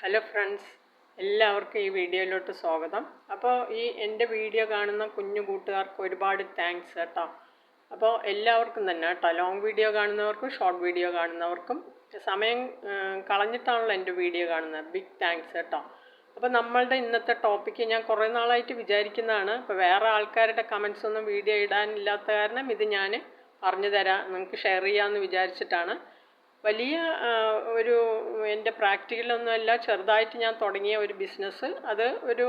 Hello friends എല്ലാവർക്കും ഈ വീഡിയോയിലോട്ട് സ്വാഗതം. അപ്പോൾ ഈ എന്റെ വീഡിയോ കാണുന്ന കുഞ്ഞു കൂട്ടുകാർക്ക് ഒരുപാട് താങ്ക്സ് കേട്ടോ. അപ്പോൾ എല്ലാവർക്കും തന്നെ കേട്ടോ ലോങ് വീഡിയോ കാണുന്നവർക്കും ഷോർട്ട് വീഡിയോ കാണുന്നവർക്കും സമയം കളഞ്ഞിട്ടാണല്ലോ എന്റെ വീഡിയോ കാണുന്നത്. ബിഗ് താങ്ക്സ് കേട്ടോ. അപ്പോൾ നമ്മളുടെ ഇന്നത്തെ ടോപ്പിക്ക് ഞാൻ കുറേ നാളായിട്ട് വിചാരിക്കുന്നതാണ്. അപ്പോൾ വേറെ ആൾക്കാരുടെ കമൻസ് ഒന്നും വീഡിയോ ഇടാനില്ലാത്ത കാരണം ഇത് ഞാൻ പറഞ്ഞു തരാം നിങ്ങൾക്ക് ഷെയർ ചെയ്യാമെന്ന് വിചാരിച്ചിട്ടാണ്. വലിയ ഒരു എന്റെ പ്രാക്ടിക്കലൊന്നുമല്ല. ചെറുതായിട്ട് ഞാൻ തുടങ്ങിയ ഒരു ബിസിനസ് അത് ഒരു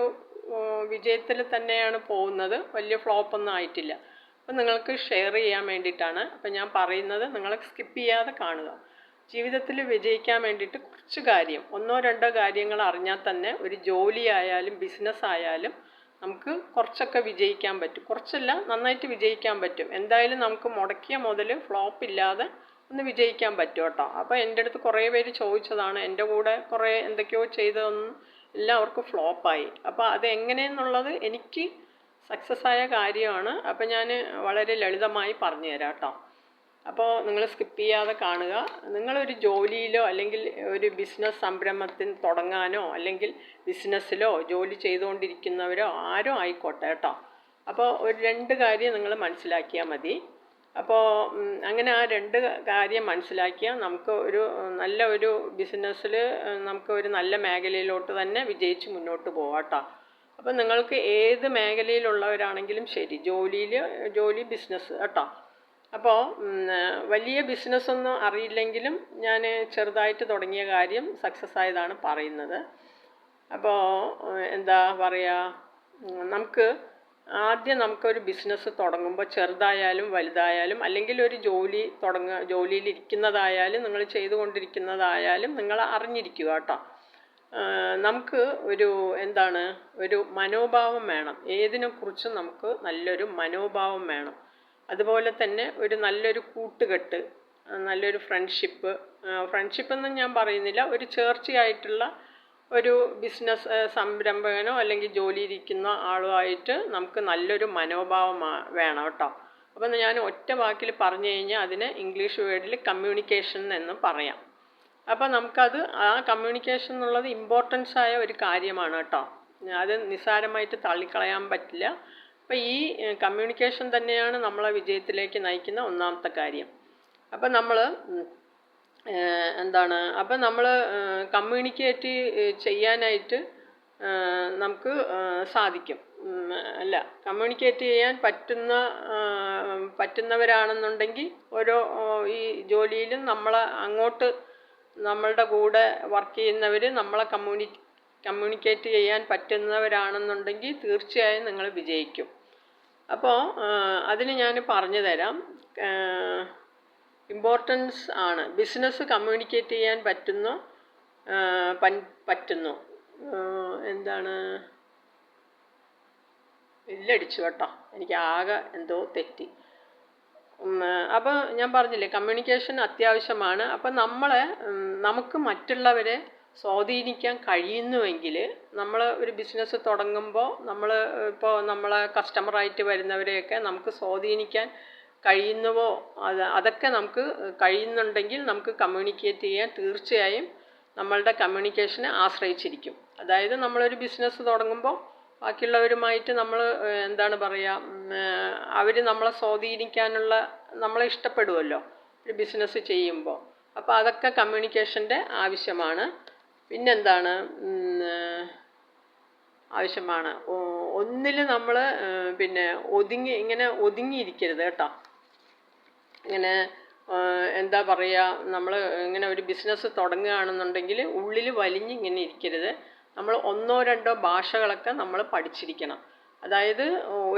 വിജയത്തിൽ തന്നെയാണ് പോകുന്നത്. വലിയ ഫ്ലോപ്പൊന്നും ആയിട്ടില്ല. അപ്പം നിങ്ങൾക്ക് ഷെയർ ചെയ്യാൻ വേണ്ടിയിട്ടാണ്. അപ്പം ഞാൻ പറയുന്നത് നിങ്ങൾ സ്കിപ്പ് ചെയ്യാതെ കാണുക. ജീവിതത്തിൽ വിജയിക്കാൻ വേണ്ടിയിട്ട് കുറച്ച് കാര്യം. ഒന്നോ രണ്ടോ കാര്യങ്ങൾ അറിഞ്ഞാൽ തന്നെ ഒരു ജോലി ആയാലും ബിസിനസ് ആയാലും നമുക്ക് കുറച്ചൊക്കെ വിജയിക്കാൻ പറ്റും. കുറച്ചല്ല നന്നായിട്ട് വിജയിക്കാൻ പറ്റും. എന്തായാലും നമുക്ക് മുടക്കിയ മുതൽ ഫ്ലോപ്പ് ഇല്ലാതെ ഒന്ന് വിജയിക്കാൻ പറ്റും കേട്ടോ. അപ്പോൾ എന്റെ അടുത്ത് കുറേ പേര് ചോദിച്ചതാണ് എന്റെ കൂടെ കുറേ എന്തൊക്കെയോ ചെയ്തതൊന്നും എല്ലാവർക്കും ഫ്ലോപ്പായി. അപ്പോൾ അത് എങ്ങനെയെന്നുള്ളത് എനിക്ക് സക്സസ് ആയ കാര്യമാണ്. അപ്പോൾ ഞാൻ വളരെ ലളിതമായി പറഞ്ഞു തരാം കേട്ടോ. അപ്പോൾ നിങ്ങൾ സ്കിപ്പ് ചെയ്യാതെ കാണുക. നിങ്ങളൊരു ജോലിയിലോ അല്ലെങ്കിൽ ഒരു ബിസിനസ് സംരംഭത്തിന് തുടങ്ങാനോ അല്ലെങ്കിൽ ബിസിനസ്സിലോ ജോലി ചെയ്തുകൊണ്ടിരിക്കുന്നവരോ ആരോ ആയിക്കോട്ടെ കേട്ടോ. അപ്പോൾ ഒരു രണ്ട് കാര്യം നിങ്ങൾ മനസ്സിലാക്കിയാൽ മതി. അപ്പോൾ അങ്ങനെ ആ രണ്ട് കാര്യം മനസ്സിലാക്കിയാൽ നമുക്ക് ഒരു നല്ല ഒരു ബിസിനസ്സിൽ നമുക്ക് ഒരു നല്ല മേഖലയിലോട്ട് തന്നെ വിജയിച്ച് മുന്നോട്ട് പോകാം കേട്ടോ അപ്പോൾ നിങ്ങൾക്ക് ഏത് മേഖലയിലുള്ളവരാണെങ്കിലും ശരി ജോലിയിൽ ജോലി ബിസിനസ് കേട്ടോ. അപ്പോൾ വലിയ ബിസിനസ്സൊന്നും അറിയില്ലെങ്കിലും ഞാൻ ചെറുതായിട്ട് തുടങ്ങിയ കാര്യം സക്സസ് ആയതാണ് പറയുന്നത്. അപ്പോൾ എന്താ പറയുക നമുക്ക് ആദ്യം നമുക്കൊരു ബിസിനസ് തുടങ്ങുമ്പോൾ ചെറുതായാലും വലുതായാലും അല്ലെങ്കിൽ ഒരു ജോലി തുടങ്ങുക ജോലിയിൽ ഇരിക്കുന്നതായാലും നിങ്ങൾ ചെയ്തുകൊണ്ടിരിക്കുന്നതായാലും നിങ്ങൾ അറിഞ്ഞിരിക്കുക കേട്ടോ. നമുക്ക് ഒരു എന്താണ് ഒരു മനോഭാവം വേണം. ഏതിനെക്കുറിച്ചും നമുക്ക് നല്ലൊരു മനോഭാവം വേണം. അതുപോലെ തന്നെ ഒരു നല്ലൊരു കൂട്ടുകെട്ട് നല്ലൊരു ഫ്രണ്ട്ഷിപ്പ് ഫ്രണ്ട്ഷിപ്പ് എന്ന് ഞാൻ പറയുന്നില്ല ഒരു ചേർച്ചയായിട്ടുള്ള ഒരു ബിസിനസ് സംരംഭകനോ അല്ലെങ്കിൽ ജോലി ഇരിക്കുന്ന ആളോ ആയിട്ട് നമുക്ക് നല്ലൊരു മനോഭാവം വേണം കേട്ടോ. അപ്പം ഞാൻ ഒറ്റ വാക്കിൽ പറഞ്ഞു കഴിഞ്ഞാൽ അതിന് ഇംഗ്ലീഷ് വേർഡിൽ കമ്മ്യൂണിക്കേഷൻ എന്ന് പറയാം. അപ്പോൾ നമുക്കത് ആ കമ്മ്യൂണിക്കേഷൻ എന്നുള്ളത് ഇമ്പോർട്ടൻസ് ആയ ഒരു കാര്യമാണ് കേട്ടോ. അത് നിസ്സാരമായിട്ട് തള്ളിക്കളയാൻ പറ്റില്ല. അപ്പോൾ ഈ കമ്മ്യൂണിക്കേഷൻ തന്നെയാണ് നമ്മളെ വിജയത്തിലേക്ക് നയിക്കുന്ന ഒന്നാമത്തെ കാര്യം. അപ്പം നമ്മൾ എന്താണ്? അപ്പം നമ്മൾ കമ്മ്യൂണിക്കേറ്റ് ചെയ്യാനായിട്ട് നമുക്ക് സാധിക്കും. അല്ല കമ്മ്യൂണിക്കേറ്റ് ചെയ്യാൻ പറ്റുന്ന പറ്റുന്നവരാണെന്നുണ്ടെങ്കിൽ ഓരോ ഈ ജോലിയിലും നമ്മളെ അങ്ങോട്ട് നമ്മളുടെ കൂടെ വർക്ക് ചെയ്യുന്നവർ നമ്മളെ കമ്മ്യൂണി കമ്മ്യൂണിക്കേറ്റ് ചെയ്യാൻ പറ്റുന്നവരാണെന്നുണ്ടെങ്കിൽ തീർച്ചയായും നിങ്ങൾ വിജയിക്കും. അപ്പോൾ അതിന് ഞാൻ പറഞ്ഞു തരാം. ഇമ്പോർട്ടൻസ് ആണ്. ബിസിനസ് കമ്മ്യൂണിക്കേറ്റ് ചെയ്യാൻ പറ്റുന്നു പറ്റുന്നു. എന്താണ്? ഇല്ലടിച്ചു കേട്ടോ. എനിക്ക് ആകെ എന്തോ തെറ്റി. അപ്പോൾ ഞാൻ പറഞ്ഞില്ലേ കമ്മ്യൂണിക്കേഷൻ അത്യാവശ്യമാണ്. അപ്പം നമ്മളെ നമുക്ക് മറ്റുള്ളവരെ സ്വാധീനിക്കാൻ കഴിയുന്നുവെങ്കിൽ നമ്മൾ ഒരു ബിസിനസ് തുടങ്ങുമ്പോൾ നമ്മൾ ഇപ്പോൾ നമ്മളെ കസ്റ്റമറായിട്ട് വരുന്നവരെയൊക്കെ നമുക്ക് സ്വാധീനിക്കാൻ കഴിയുന്നുവോ? അത് അതൊക്കെ നമുക്ക് കഴിയുന്നുണ്ടെങ്കിൽ നമുക്ക് കമ്മ്യൂണിക്കേറ്റ് ചെയ്യാൻ തീർച്ചയായും നമ്മളുടെ കമ്മ്യൂണിക്കേഷനെ ആശ്രയിച്ചിരിക്കും. അതായത് നമ്മളൊരു ബിസിനസ് തുടങ്ങുമ്പോൾ ബാക്കിയുള്ളവരുമായിട്ട് നമ്മൾ എന്താണ് പറയുക അവർ നമ്മളെ സ്വാധീനിക്കാനുള്ള നമ്മളെ ഇഷ്ടപ്പെടുമല്ലോ ഒരു ബിസിനസ് ചെയ്യുമ്പോൾ അപ്പോൾ അതൊക്കെ കമ്മ്യൂണിക്കേഷന്റെ ആവശ്യമാണ്. പിന്നെന്താണ് ആവശ്യമാണ്. ഒന്നിൽ നമ്മൾ പിന്നെ ഒതുങ്ങി ഇങ്ങനെ ഒതുങ്ങിയിരിക്കരുത് കേട്ടോ. ഇങ്ങനെ എന്താ പറയുക നമ്മൾ ഇങ്ങനെ ഒരു ബിസിനസ് തുടങ്ങുകയാണെന്നുണ്ടെങ്കിൽ ഉള്ളിൽ വലിഞ്ഞ് ഇങ്ങനെ ഇരിക്കരുത്. നമ്മൾ ഒന്നോ രണ്ടോ ഭാഷകളൊക്കെ നമ്മൾ പഠിച്ചിരിക്കണം. അതായത്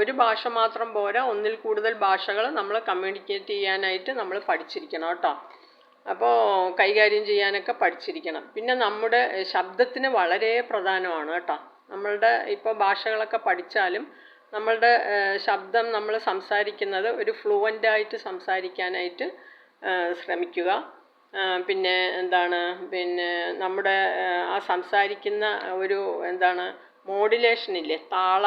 ഒരു ഭാഷ മാത്രം പോരാ ഒന്നിൽ കൂടുതൽ ഭാഷകൾ നമ്മൾ കമ്മ്യൂണിക്കേറ്റ് ചെയ്യാനായിട്ട് നമ്മൾ പഠിച്ചിരിക്കണം കേട്ടോ. അപ്പോൾ കൈകാര്യം ചെയ്യാനൊക്കെ പഠിച്ചിരിക്കണം. പിന്നെ നമ്മുടെ ശബ്ദത്തിന് വളരെ പ്രധാനമാണ് കേട്ടോ. നമ്മളുടെ ഇപ്പോൾ ഭാഷകളൊക്കെ പഠിച്ചാലും നമ്മളുടെ ശബ്ദം നമ്മൾ സംസാരിക്കുന്നത് ഒരു ഫ്ലുവന്റ് ആയിട്ട് സംസാരിക്കാനായിട്ട് ശ്രമിക്കുക. പിന്നെ എന്താണ് പിന്നെ നമ്മുടെ ആ സംസാരിക്കുന്ന ഒരു എന്താണ് മോഡുലേഷൻ ഇല്ലേ താള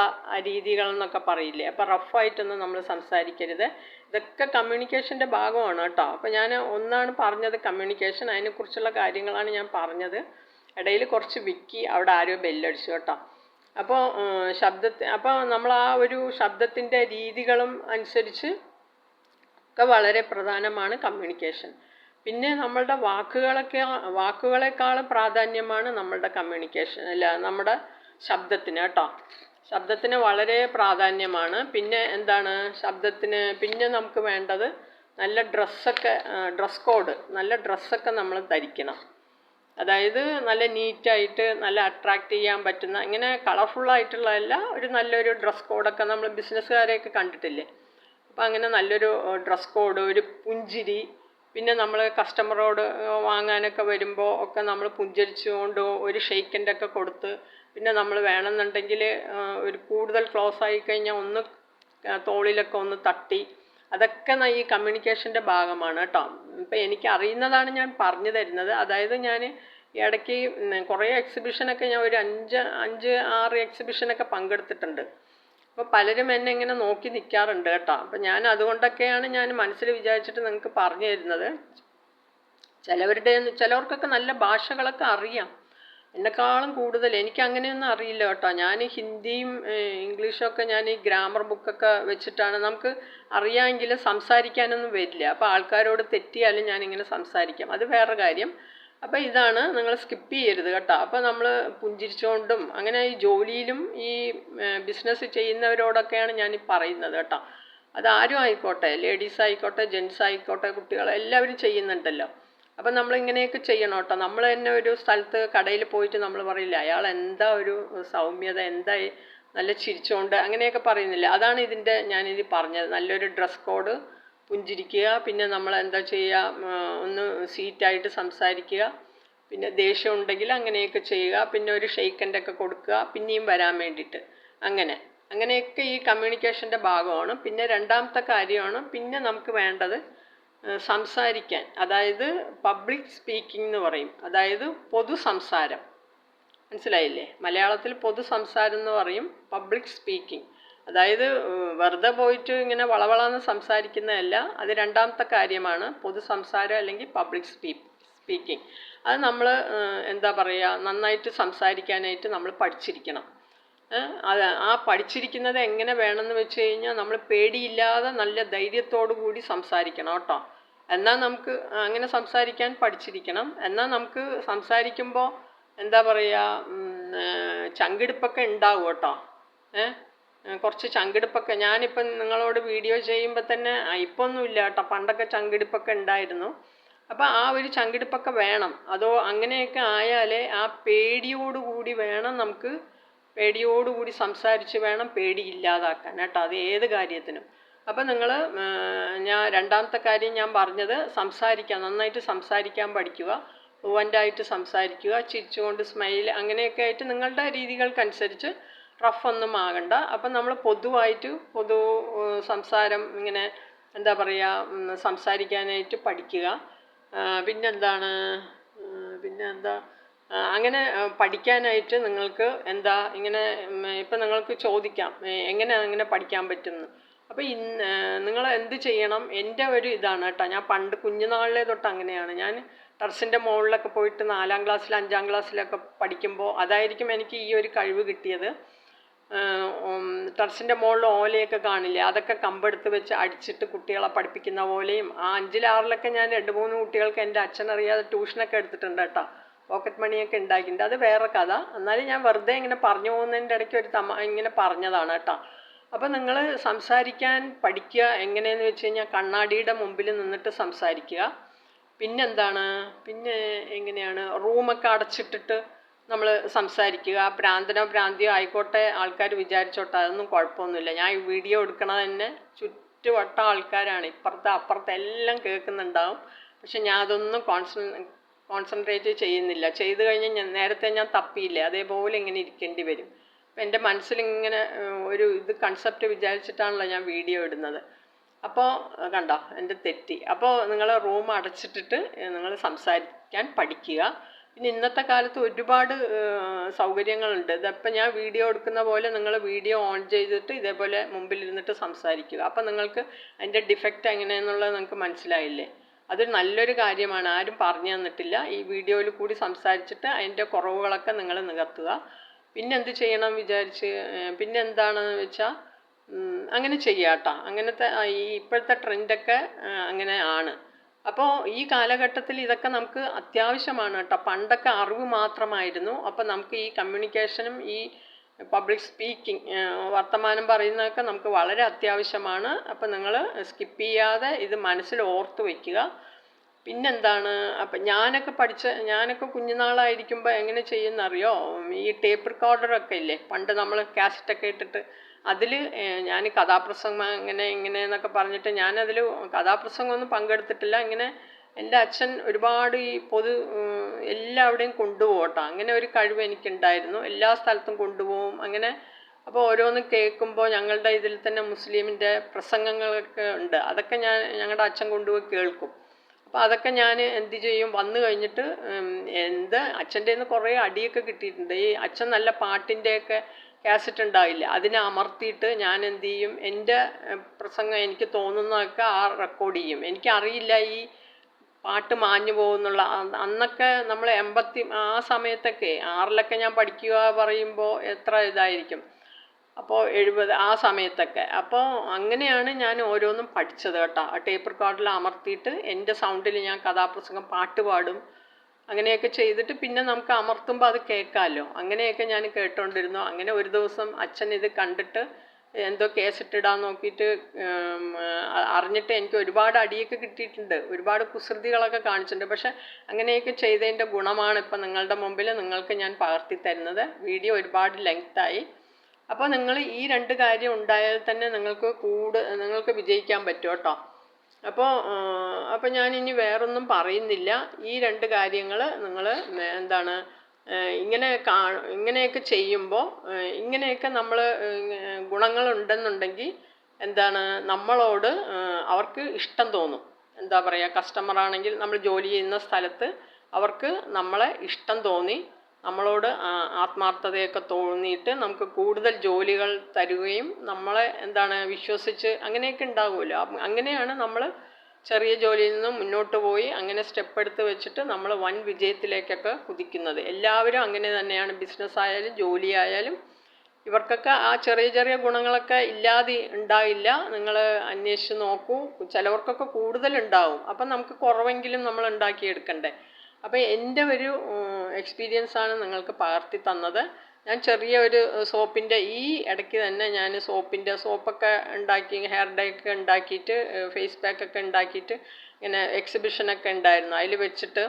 രീതികൾ എന്നൊക്കെ പറയില്ലേ അപ്പോൾ റഫായിട്ടൊന്നും നമ്മൾ സംസാരിക്കരുത്. ഇതൊക്കെ കമ്മ്യൂണിക്കേഷന്റെ ഭാഗമാണ് കേട്ടോ. അപ്പോൾ ഞാൻ ഒന്നാണ് പറഞ്ഞത് കമ്മ്യൂണിക്കേഷൻ അതിനെക്കുറിച്ചുള്ള കാര്യങ്ങളാണ് ഞാൻ പറഞ്ഞത്. ഇടയിൽ കുറച്ച് വിക്കി അവിടെ ആരോ ബെല്ലടിച്ചു കേട്ടോ. അപ്പോൾ ശബ്ദത്തെ അപ്പോൾ നമ്മൾ ആ ഒരു ശബ്ദത്തിന്റെ രീതികളും അനുസരിച്ച് ഒക്കെ വളരെ പ്രധാനമാണ് കമ്മ്യൂണിക്കേഷൻ പിന്നെ നമ്മളുടെ വാക്കുകളൊക്കെ വാക്കുകളെക്കാളും പ്രാധാന്യമാണ് നമ്മളുടെ കമ്മ്യൂണിക്കേഷൻ അല്ല നമ്മുടെ ശബ്ദത്തിന് കേട്ടോ. ശബ്ദത്തിന് വളരെ പ്രാധാന്യമാണ്. പിന്നെ എന്താണ്? ശബ്ദത്തിന് പിന്നെ നമുക്ക് വേണ്ടത് നല്ല ഡ്രസ്സൊക്കെ ഡ്രസ് കോഡ് നല്ല ഡ്രസ്സൊക്കെ നമ്മൾ ധരിക്കണം. അതായത് നല്ല നീറ്റായിട്ട് നല്ല അട്രാക്റ്റ് ചെയ്യാൻ പറ്റുന്ന ഇങ്ങനെ കളർഫുള്ളായിട്ടുള്ളതല്ല ഒരു നല്ലൊരു ഡ്രസ് കോഡൊക്കെ നമ്മൾ ബിസിനസ്സുകാരെയൊക്കെ കണ്ടിട്ടില്ലേ? അപ്പോൾ അങ്ങനെ നല്ലൊരു ഡ്രസ് കോഡ് ഒരു പുഞ്ചിരി പിന്നെ നമ്മൾ കസ്റ്റമറോട് വാങ്ങാനൊക്കെ വരുമ്പോൾ ഒക്കെ നമ്മൾ പുഞ്ചരിച്ചുകൊണ്ട് ഒരു ഷെയ്ക്കന്റെ ഒക്കെ കൊടുത്ത് പിന്നെ നമ്മൾ വേണമെന്നുണ്ടെങ്കിൽ ഒരു കൂടുതൽ ക്ലോസ് ആയി കഴിഞ്ഞാൽ ഒന്ന് തോളിലൊക്കെ ഒന്ന് തട്ടി അതൊക്കെ ഈ കമ്മ്യൂണിക്കേഷന്റെ ഭാഗമാണ് കേട്ടോ. ഇപ്പം എനിക്ക് അറിയുന്നതാണ് ഞാൻ പറഞ്ഞു തരുന്നത്. അതായത് ഞാൻ ഇടയ്ക്ക് കുറേ എക്സിബിഷനൊക്കെ ഞാൻ ഒരു അഞ്ച് അഞ്ച് ആറ് എക്സിബിഷനൊക്കെ പങ്കെടുത്തിട്ടുണ്ട്. അപ്പോൾ പലരും എന്നെ ഇങ്ങനെ നോക്കി നിൽക്കാറുണ്ട് കേട്ടോ. അപ്പം ഞാൻ അതുകൊണ്ടൊക്കെയാണ് ഞാൻ മനസ്സിൽ വിചാരിച്ചിട്ട് നിങ്ങൾക്ക് പറഞ്ഞു തരുന്നത്. ചിലവരുടെ ചിലവർക്കൊക്കെ നല്ല ഭാഷകളൊക്കെ അറിയാം. എന്നെക്കാളും കൂടുതൽ എനിക്ക് അങ്ങനെയൊന്നും അറിയില്ല കേട്ടോ. ഞാൻ ഹിന്ദിയും ഇംഗ്ലീഷും ഒക്കെ ഞാൻ ഈ ഗ്രാമർ ബുക്കൊക്കെ വെച്ചിട്ടാണ്. നമുക്ക് അറിയാമെങ്കിൽ സംസാരിക്കാനൊന്നും വരില്ല. അപ്പോൾ ആൾക്കാരോട് തെറ്റിയാലും ഞാനിങ്ങനെ സംസാരിക്കാം. അത് വേറെ കാര്യം. അപ്പോൾ ഇതാണ് നിങ്ങൾ സ്കിപ്പ് ചെയ്യരുത് കേട്ടോ. അപ്പോൾ നമ്മൾ പുഞ്ചിരിച്ചുകൊണ്ടും അങ്ങനെ ഈ ജോലിയിലും ഈ ബിസിനസ് ചെയ്യുന്നവരോടൊക്കെയാണ് ഞാൻ പറയുന്നത് കേട്ടോ. അതാരും ആയിക്കോട്ടെ ലേഡീസ് ആയിക്കോട്ടെ. ജെൻസ് ആയിക്കോട്ടെ കുട്ടികൾ എല്ലാവരും ചെയ്യുന്നുണ്ടല്ലോ. അപ്പം നമ്മൾ ഇങ്ങനെയൊക്കെ ചെയ്യണം കേട്ടോ. നമ്മൾ തന്നെ ഒരു സ്ഥലത്ത് കടയിൽ പോയിട്ട് നമ്മൾ പറയില്ല അയാൾ എന്താ ഒരു സൗമ്യത എന്താ നല്ല ചിരിച്ചുകൊണ്ട് അങ്ങനെയൊക്കെ പറയുന്നില്ല. അതാണ് ഇതിന്റെ ഞാനിത് പറഞ്ഞത്. നല്ലൊരു ഡ്രസ് കോഡ് പുഞ്ചിരിക്കുക പിന്നെ നമ്മൾ എന്താ ചെയ്യുക ഒന്ന് സീറ്റായിട്ട് സംസാരിക്കുക പിന്നെ ദേഷ്യം ഉണ്ടെങ്കിൽ അങ്ങനെയൊക്കെ ചെയ്യുക പിന്നെ ഒരു ഷെയ്ക്കന്റെ ഒക്കെ കൊടുക്കുക പിന്നെയും വരാൻ വേണ്ടിയിട്ട്. അങ്ങനെ. അങ്ങനെയൊക്കെ ഈ കമ്മ്യൂണിക്കേഷന്റെ ഭാഗമാണ്. പിന്നെ രണ്ടാമത്തെ കാര്യമാണ് പിന്നെ നമുക്ക് വേണ്ടത് സംസാരിക്കാൻ. അതായത് പബ്ലിക് സ്പീക്കിംഗ് എന്ന് പറയും. അതായത് പൊതു സംസാരം മനസ്സിലായില്ലേ? മലയാളത്തിൽ പൊതു സംസാരം എന്ന് പറയും പബ്ലിക് സ്പീക്കിംഗ് അതായത് വെറുതെ പോയിട്ട് ഇങ്ങനെ വളവളാന്ന് സംസാരിക്കുന്നതല്ല. അത് രണ്ടാമത്തെ കാര്യമാണ്. പൊതു സംസാരം അല്ലെങ്കിൽ പബ്ലിക് സ്പീ സ്പീക്കിംഗ് അത് നമ്മൾ എന്താ പറയുക നന്നായിട്ട് സംസാരിക്കാനായിട്ട് നമ്മൾ പഠിച്ചിരിക്കണം. അത് ആ പഠിച്ചിരിക്കുന്നത് എങ്ങനെ വേണമെന്ന് വെച്ച് കഴിഞ്ഞാൽ നമ്മൾ പേടിയില്ലാതെ നല്ല ധൈര്യത്തോടു കൂടി സംസാരിക്കണം കേട്ടോ. എന്നാൽ നമുക്ക് അങ്ങനെ സംസാരിക്കാൻ പഠിച്ചിരിക്കണം. എന്നാൽ നമുക്ക് സംസാരിക്കുമ്പോൾ എന്താ പറയുക ചങ്കിടിപ്പൊക്കെ ഉണ്ടാവും കേട്ടോ. ഏ? കുറച്ച് ചങ്കിടിപ്പൊക്കെ. ഞാനിപ്പം നിങ്ങളോട് വീഡിയോ ചെയ്യുമ്പോൾ തന്നെ ഇപ്പം ഒന്നുമില്ല കേട്ടോ. പണ്ടൊക്കെ ചങ്കിടിപ്പൊക്കെ ഉണ്ടായിരുന്നു. അപ്പോൾ ആ ഒരു ചങ്കിടിപ്പൊക്കെ വേണം. അതോ അങ്ങനെയൊക്കെ ആയാലേ ആ പേടിയോടുകൂടി വേണം നമുക്ക് പേടിയോടുകൂടി സംസാരിച്ച് വേണം പേടി ഇല്ലാതാക്കാൻ കേട്ടോ. അത് ഏത് കാര്യത്തിനും. അപ്പോൾ നിങ്ങൾ ഞാൻ രണ്ടാമത്തെ കാര്യം ഞാൻ പറഞ്ഞത് സംസാരിക്കാൻ നന്നായിട്ട് സംസാരിക്കാൻ പഠിക്കുക ഫ്ലുവന്റായിട്ട് സംസാരിക്കുക ചിരിച്ചുകൊണ്ട് സ്മൈൽ അങ്ങനെയൊക്കെ ആയിട്ട് നിങ്ങളുടെ രീതികൾക്കനുസരിച്ച് റഫ് ഒന്നും ആകണ്ട. അപ്പം നമ്മൾ പൊതുവായിട്ട് പൊതു സംസാരം ഇങ്ങനെ എന്താ പറയുക സംസാരിക്കാനായിട്ട് പഠിക്കുക. പിന്നെന്താണ് പിന്നെ എന്താ അങ്ങനെ പഠിക്കാനായിട്ട് നിങ്ങൾക്ക് എന്താ ഇങ്ങനെ ഇപ്പം നിങ്ങൾക്ക് ചോദിക്കാം എങ്ങനെ അങ്ങനെ പഠിക്കാൻ പറ്റുമെന്ന് അപ്പോൾ ഇന്ന് നിങ്ങൾ എന്ത് ചെയ്യണം? എന്റെ ഒരു ഇതാണ് കേട്ടോ. ഞാൻ പണ്ട് കുഞ്ഞുനാളിലെ തൊട്ട് അങ്ങനെയാണ്. ഞാൻ ടെറസിന്റെ മുകളിലൊക്കെ പോയിട്ട് നാലാം ക്ലാസ്സിൽ അഞ്ചാം ക്ലാസ്സിലൊക്കെ പഠിക്കുമ്പോൾ അതായിരിക്കും എനിക്ക് ഈ ഒരു കഴിവ് കിട്ടിയത്. ടെറസിന്റെ മുകളിൽ ഓലയൊക്കെ കാണില്ലേ? അതൊക്കെ കമ്പെടുത്ത് വെച്ച് അടിച്ചിട്ട് കുട്ടികളെ പഠിപ്പിക്കുന്ന പോലെയും ആ അഞ്ചിലാറിലൊക്കെ ഞാൻ രണ്ട് മൂന്ന് കുട്ടികൾക്ക് എന്റെ അച്ഛൻ അറിയാതെ ട്യൂഷനൊക്കെ എടുത്തിട്ടുണ്ട് കേട്ടോ. പോക്കറ്റ് മണിയൊക്കെ ഉണ്ടാക്കിയിട്ടുണ്ട്. അത് വേറെ കഥ. എന്നാലും ഞാൻ വെറുതെ ഇങ്ങനെ പറഞ്ഞു പോകുന്നതിന്റെ ഇടയ്ക്ക് ഒരു തമ ഇങ്ങനെ പറഞ്ഞതാണ് കേട്ടോ. അപ്പോൾ നിങ്ങൾ സംസാരിക്കാൻ പഠിക്കുക എങ്ങനെയെന്ന് വെച്ച് കഴിഞ്ഞാൽ കണ്ണാടിയുടെ മുമ്പിൽ നിന്നിട്ട് സംസാരിക്കുക. പിന്നെന്താണ്? പിന്നെ എങ്ങനെയാണ്? റൂമൊക്കെ അടച്ചിട്ടിട്ട് നമ്മൾ സംസാരിക്കുക. പ്രാന്തനോ പ്രാന്തിയോ ആയിക്കോട്ടെ ആൾക്കാർ വിചാരിച്ചോട്ടെ അതൊന്നും കുഴപ്പമൊന്നുമില്ല. ഞാൻ ഈ വീഡിയോ എടുക്കണത് തന്നെ ചുറ്റുവട്ട ആൾക്കാരാണ്. ഇപ്പുറത്തെ അപ്പുറത്തെ എല്ലാം കേൾക്കുന്നുണ്ടാവും. പക്ഷെ ഞാൻ അതൊന്നും കോൺസൺ കോൺസെൻട്രേറ്റ് ചെയ്യുന്നില്ല. ചെയ്തു കഴിഞ്ഞാൽ ഞാൻ നേരത്തെ ഞാൻ തപ്പിയില്ലേ? അതേപോലെ ഇങ്ങനെ ഇരിക്കേണ്ടി വരും. എന്റെ മനസ്സിലിങ്ങനെ ഒരു ഇത് കൺസെപ്റ്റ് വിചാരിച്ചിട്ടാണല്ലോ ഞാൻ വീഡിയോ ഇടുന്നത്. അപ്പോൾ കണ്ടോ എന്റെ തെറ്റി. അപ്പോൾ നിങ്ങൾ റൂം അടച്ചിട്ടിട്ട് നിങ്ങൾ സംസാരിക്കാൻ പഠിക്കുക. പിന്നെ ഇന്നത്തെ കാലത്ത് ഒരുപാട് സൗകര്യങ്ങളുണ്ട്. ഇതിപ്പോൾ ഞാൻ വീഡിയോ എടുക്കുന്ന പോലെ നിങ്ങൾ വീഡിയോ ഓൺ ചെയ്തിട്ട് ഇതേപോലെ മുമ്പിൽ ഇരുന്നിട്ട് സംസാരിക്കുക. അപ്പം നിങ്ങൾക്ക് അതിന്റെ ഡിഫക്റ്റ് എങ്ങനെയെന്നുള്ളത് നിങ്ങൾക്ക് മനസ്സിലായില്ലേ? അത് നല്ലൊരു കാര്യമാണ്. ആരും പറഞ്ഞു തന്നിട്ടില്ല. ഈ വീഡിയോയിൽ കൂടി സംസാരിച്ചിട്ട് അതിന്റെ കുറവുകളൊക്കെ നിങ്ങൾ നികത്തുക. പിന്നെ എന്ത് ചെയ്യണം വിചാരിച്ച്? പിന്നെ എന്താണെന്ന് വെച്ചാൽ അങ്ങനെ ചെയ്യാട്ടോ. അങ്ങനത്തെ ഈ ഇപ്പോഴത്തെ ട്രെൻഡൊക്കെ അങ്ങനെ ആണ്. അപ്പോൾ ഈ കാലഘട്ടത്തിൽ ഇതൊക്കെ നമുക്ക് അത്യാവശ്യമാണ് കേട്ടോ. പണ്ടൊക്കെ അറിവ് മാത്രമായിരുന്നു. അപ്പോൾ നമുക്ക് ഈ കമ്മ്യൂണിക്കേഷനും ഈ പബ്ലിക് സ്പീക്കിംഗ് വർത്തമാനം പറയുന്നതൊക്കെ നമുക്ക് വളരെ അത്യാവശ്യമാണ്. അപ്പോൾ നിങ്ങൾ സ്കിപ്പ് ചെയ്യാതെ ഇത് മനസ്സിൽ ഓർത്ത് വയ്ക്കുക പിന്നെന്താണ്? അപ്പം ഞാനൊക്കെ പഠിച്ച ഞാനൊക്കെ കുഞ്ഞുനാളായിരിക്കുമ്പോൾ എങ്ങനെ ചെയ്യുന്നറിയോ? ഈ ടേപ്പ് റെക്കോർഡറൊക്കെ ഇല്ലേ? പണ്ട് നമ്മൾ കാസറ്റൊക്കെ ഇട്ടിട്ട് അതിൽ ഞാൻ കഥാപ്രസംഗം എങ്ങനെ ഇങ്ങനെ എന്നൊക്കെ പറഞ്ഞിട്ട് ഞാനതിൽ കഥാപ്രസംഗമൊന്നും പങ്കെടുത്തിട്ടില്ല. ഇങ്ങനെ എന്റെ അച്ഛൻ ഒരുപാട് ഈ പൊതു എല്ലാവിടെയും കൊണ്ടുപോകട്ടോ അങ്ങനെ ഒരു കഴിവ് എനിക്കുണ്ടായിരുന്നു. എല്ലാ സ്ഥലത്തും കൊണ്ടുപോകും അങ്ങനെ അപ്പോൾ ഓരോന്ന് കേൾക്കുമ്പോൾ ഞങ്ങളുടെ ഇതിൽ തന്നെ മുസ്ലിമിന്റെ പ്രസംഗങ്ങളൊക്കെ ഉണ്ട്. അതൊക്കെ ഞാൻ ഞങ്ങളുടെ അച്ഛൻ കൊണ്ടുപോയി കേൾക്കും. അപ്പോൾ അതൊക്കെ ഞാൻ എന്ത് ചെയ്യും? വന്നു കഴിഞ്ഞിട്ട് എന്ത് അച്ഛന്റെ നിന്ന് കുറേ അടിയൊക്കെ കിട്ടിയിട്ടുണ്ട്. ഈ അച്ഛൻ നല്ല പാട്ടിന്റെയൊക്കെ കാസറ്റ് ഉണ്ടാവില്ല അതിനെ അമർത്തിയിട്ട് ഞാൻ എന്ത് ചെയ്യും? എന്റെ പ്രസംഗം എനിക്ക് തോന്നുന്നതൊക്കെ ആ റെക്കോർഡ് ചെയ്യും. എനിക്കറിയില്ല ഈ പാട്ട് മാഞ്ഞു പോകുന്നുള്ള അന്നൊക്കെ നമ്മൾ എൺപത്തി ആ സമയത്തൊക്കെ ആറിലൊക്കെ ഞാൻ പഠിക്കുക പറയുമ്പോൾ എത്ര ഇതായിരിക്കും. അപ്പോൾ എഴുപത് ആ സമയത്തൊക്കെ. അപ്പോൾ അങ്ങനെയാണ് ഞാൻ ഓരോന്നും പഠിച്ചത് കേട്ടോ. ആ ടേപ്പ് റെക്കോർഡിൽ അമർത്തിയിട്ട് എന്റെ സൗണ്ടിൽ ഞാൻ കഥാപ്രസംഗം പാട്ട് പാടും. അങ്ങനെയൊക്കെ ചെയ്തിട്ട് പിന്നെ നമുക്ക് അമർത്തുമ്പോൾ അത് കേൾക്കാമല്ലോ അങ്ങനെയൊക്കെ ഞാൻ കേട്ടോണ്ടിരുന്നു. അങ്ങനെ ഒരു ദിവസം അച്ഛൻ ഇത് കണ്ടിട്ട് എന്തോ കേസിട്ടിടാൻ നോക്കിയിട്ട് അറിഞ്ഞിട്ട് എനിക്ക് ഒരുപാട് അടിയൊക്കെ കിട്ടിയിട്ടുണ്ട്. ഒരുപാട് കുസൃതികളൊക്കെ കാണിച്ചിട്ടുണ്ട്. പക്ഷെ അങ്ങനെയൊക്കെ ചെയ്തതിന്റെ ഗുണമാണ് ഇപ്പം നിങ്ങളുടെ മുമ്പിൽ നിങ്ങൾക്ക് ഞാൻ പകർത്തി തരുന്നത്. വീഡിയോ ഒരുപാട് ലെങ്തായി അപ്പോൾ നിങ്ങൾ ഈ രണ്ട് കാര്യം ഉണ്ടായാൽ തന്നെ നിങ്ങൾക്ക് കൂട് നിങ്ങൾക്ക് വിജയിക്കാൻ പറ്റും കേട്ടോ. അപ്പോൾ അപ്പോൾ ഞാൻ ഇനി വേറൊന്നും പറയുന്നില്ല. ഈ രണ്ട് കാര്യങ്ങൾ നിങ്ങൾ എന്താണ് ഇങ്ങനെ കാ ഇങ്ങനെയൊക്കെ ചെയ്യുമ്പോൾ ഇങ്ങനെയൊക്കെ നമ്മൾ ഗുണങ്ങളുണ്ടെന്നുണ്ടെങ്കിൽ എന്താണ് നമ്മളോട് അവർക്ക് ഇഷ്ടം തോന്നും. എന്താ പറയുക കസ്റ്റമർ ആണെങ്കിൽ നമ്മൾ ജോലി ചെയ്യുന്ന സ്ഥലത്ത് അവർക്ക് നമ്മളെ ഇഷ്ടം തോന്നി നമ്മളോട് ആത്മാർത്ഥതയൊക്കെ തോന്നിയിട്ട് നമുക്ക് കൂടുതൽ ജോലികൾ തരുകയും നമ്മളെ എന്താണ് വിശ്വസിച്ച് അങ്ങനെയൊക്കെ ഉണ്ടാകുമല്ലോ അങ്ങനെയാണ് നമ്മൾ ചെറിയ ജോലിയിൽ നിന്നും മുന്നോട്ട് പോയി അങ്ങനെ സ്റ്റെപ്പ് എടുത്ത് വെച്ചിട്ട് നമ്മൾ വൻ വിജയത്തിലേക്കൊക്കെ കുതിക്കുന്നത്. എല്ലാവരും അങ്ങനെ തന്നെയാണ്. ബിസിനസ് ആയാലും ജോലി ആയാലും ഇവർക്കൊക്കെ ആ ചെറിയ ചെറിയ ഗുണങ്ങളൊക്കെ ഇല്ലാതെ ഉണ്ടായില്ല. നിങ്ങൾ അന്വേഷിച്ച് നോക്കൂ. ചിലവർക്കൊക്കെ കൂടുതൽ ഉണ്ടാവും. അപ്പം നമുക്ക് കുറവെങ്കിലും നമ്മൾ ഉണ്ടാക്കിയെടുക്കണ്ടേ. അപ്പോൾ എന്റെ ഒരു എക്സ്പീരിയൻസ് ആണ് നിങ്ങൾക്ക് പകർത്തി തന്നത്. ഞാൻ ചെറിയ ഒരു സോപ്പിന്റെ ഈ ഇടയ്ക്ക് തന്നെ ഞാൻ സോപ്പിന്റെ സോപ്പൊക്കെ ഉണ്ടാക്കി ഹെയർ ഡൈ ഉണ്ടാക്കിയിട്ട് ഫേസ് പാക്കൊക്കെ ഉണ്ടാക്കിയിട്ട് ഇങ്ങനെ എക്സിബിഷനൊക്കെ ഉണ്ടായിരുന്നു. അതിൽ വെച്ചിട്ട്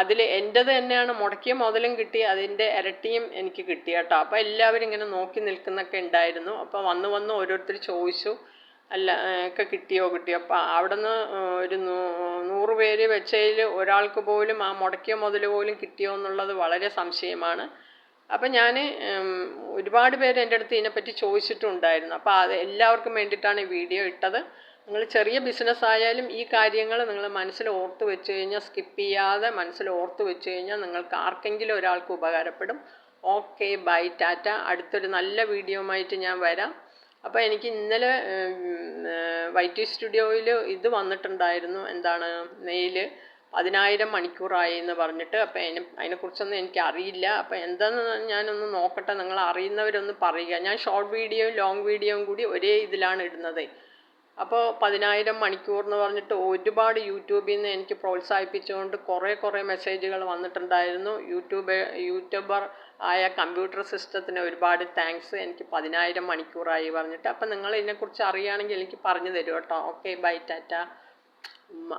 അതിൽ എന്റെത് തന്നെയാണ് മുടക്കിയ മുതലും കിട്ടി അതിന്റെ ഇരട്ടിയും എനിക്ക് കിട്ടി കേട്ടോ. അപ്പോൾ എല്ലാവരും ഇങ്ങനെ നോക്കി നിൽക്കുന്നൊക്കെ ഉണ്ടായിരുന്നു. അപ്പോൾ വന്ന് വന്ന് ഓരോരുത്തർ ചോദിച്ചു അല്ല ഒക്കെ കിട്ടിയോ കിട്ടിയോ? അപ്പോൾ അവിടെ നിന്ന് ഒരു നൂറ് പേര് വെച്ചതിൽ ഒരാൾക്ക് പോലും ആ മുടക്കിയ മുതൽ പോലും കിട്ടിയോ എന്നുള്ളത് വളരെ സംശയമാണ്. അപ്പം ഞാൻ ഒരുപാട് പേര് എന്റെ അടുത്ത് ഇതിനെപ്പറ്റി ചോദിച്ചിട്ടുണ്ടായിരുന്നു. അപ്പോൾ അത് എല്ലാവർക്കും വേണ്ടിയിട്ടാണ് ഈ വീഡിയോ ഇട്ടത്. നിങ്ങൾ ചെറിയ ബിസിനസ് ആയാലും ഈ കാര്യങ്ങൾ നിങ്ങൾ മനസ്സിൽ ഓർത്ത് വെച്ച് കഴിഞ്ഞാൽ സ്കിപ്പ് ചെയ്യാതെ മനസ്സിൽ ഓർത്ത് വെച്ച് കഴിഞ്ഞാൽ നിങ്ങൾക്ക് ആർക്കെങ്കിലും ഒരാൾക്ക് ഉപകാരപ്പെടും. Okay bye tata. അടുത്തൊരു നല്ല വീഡിയോ ആയിട്ട് ഞാൻ വരാം. അപ്പോൾ എനിക്ക് ഇന്നലെ വൈറ്റി സ്റ്റുഡിയോയിൽ ഇത് വന്നിട്ടുണ്ടായിരുന്നു. എന്താണ് മെയിൽ പതിനായിരം മണിക്കൂറായി എന്ന് പറഞ്ഞിട്ട്. അപ്പോൾ അതിനെ അതിനെക്കുറിച്ചൊന്നും എനിക്ക് അറിയില്ല. അപ്പോൾ എന്താണെന്ന് ഞാനൊന്ന് നോക്കട്ടെ. നിങ്ങൾ അറിയുന്നവരൊന്ന് പറയുക. ഞാൻ ഷോർട്ട് വീഡിയോയും ലോങ് വീഡിയോയും കൂടി ഒരേ ഇതിലാണ് ഇടുന്നത്. അപ്പോൾ പതിനായിരം മണിക്കൂർ എന്ന് പറഞ്ഞിട്ട് ഒരുപാട് യൂട്യൂബിൽ നിന്ന് എനിക്ക് പ്രോത്സാഹിപ്പിച്ചുകൊണ്ട് കുറേ കുറേ മെസ്സേജുകൾ വന്നിട്ടുണ്ടായിരുന്നു. യൂട്യൂബ് യൂട്യൂബർ ആയ കമ്പ്യൂട്ടർ സിസ്റ്റത്തിന് ഒരുപാട് താങ്ക്സ് എനിക്ക് പതിനായിരം മണിക്കൂറായി പറഞ്ഞിട്ട്. അപ്പം നിങ്ങൾ ഇതിനെക്കുറിച്ച് അറിയുകയാണെങ്കിൽ എനിക്ക് പറഞ്ഞു തരുമോ കേട്ടോ ഓക്കെ ബൈ ടാറ്റ ഉമ്മ.